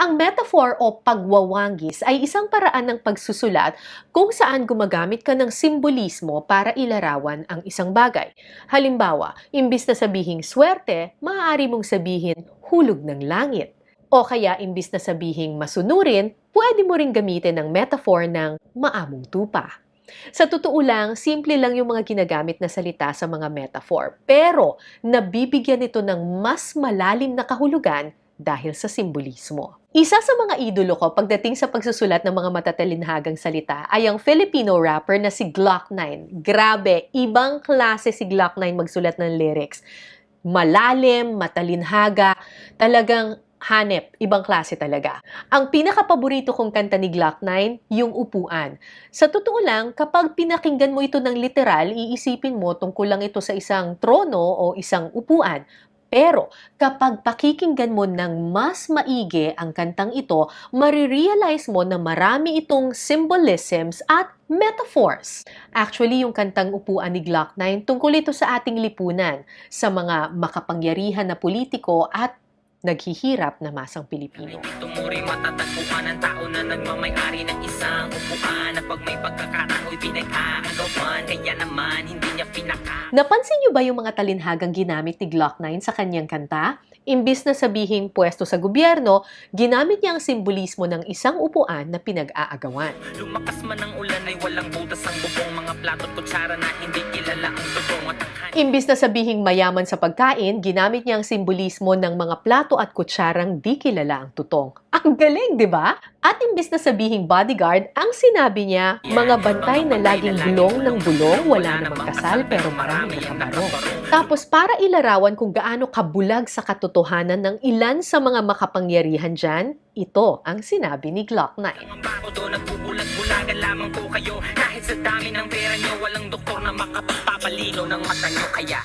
Ang metaphor o pagwawangis ay isang paraan ng pagsusulat kung saan gumagamit ka ng simbolismo para ilarawan ang isang bagay. Halimbawa, imbis na sabihing swerte, maaari mong sabihin hulog ng langit. O kaya imbis na sabihing masunurin, pwede mo ring gamitin ang metaphor ng maamong tupa. Sa totoo lang, simple lang yung mga ginagamit na salita sa mga metaphor. Pero, nabibigyan ito ng mas malalim na kahulugan dahil sa simbolismo. Isa sa mga idolo ko pagdating sa pagsusulat ng mga matatalinhagang salita ay ang Filipino rapper na si Glock 9. Grabe, ibang klase si Glock 9 magsulat ng lyrics. Malalim, matalinhaga, talagang hanep, ibang klase talaga. Ang pinakapaborito kong kanta ni Glock 9, yung upuan. Sa totoo lang, kapag pinakinggan mo ito ng literal, iisipin mo tungkol lang ito sa isang trono o isang upuan. Pero kapag pakikinggan mo ng mas maigi ang kantang ito, marirealize mo na marami itong symbolisms at metaphors. Actually, yung kantang upuan ni Glock 9 tungkol ito sa ating lipunan, sa mga makapangyarihan na politiko at naghihirap na masang Pilipino. Tumuri matatagpuan ng tao na nagmamayari ng isang upuan Na pag may pagkakatao'y pinag-aagawan Kaya naman hindi niya pinaka Napansin niyo ba yung mga talinhagang ginamit ni Glock 9 sa kanyang kanta? Imbis na sabihing pwesto sa gobyerno, ginamit niya ang simbolismo ng isang upuan na pinag-aagawan. Lumakas man ang ulan ay walang butas ang bubong Mga plato't kutsara na hindi kilala ang totoo ang Imbis na sabihing mayaman sa pagkain, ginamit niya ang simbolismo ng mga plato at kutsarang di kilala ang tutong. Ang galing, di ba? At imbis na sabihing bodyguard, ang sinabi niya, mga bantay na laging bulong ng bulong, wala namang kasal pero marami nakabarong. Tapos para ilarawan kung gaano kabulag sa katotohanan ng ilan sa mga makapangyarihan dyan, ito ang sinabi ni Glock 9. Ang bako doon nagbubulag-bulagan lamang po kayo Kahit sa dami ng pera nyo Walang doktor na makapagpapalino ng mata nyo Kaya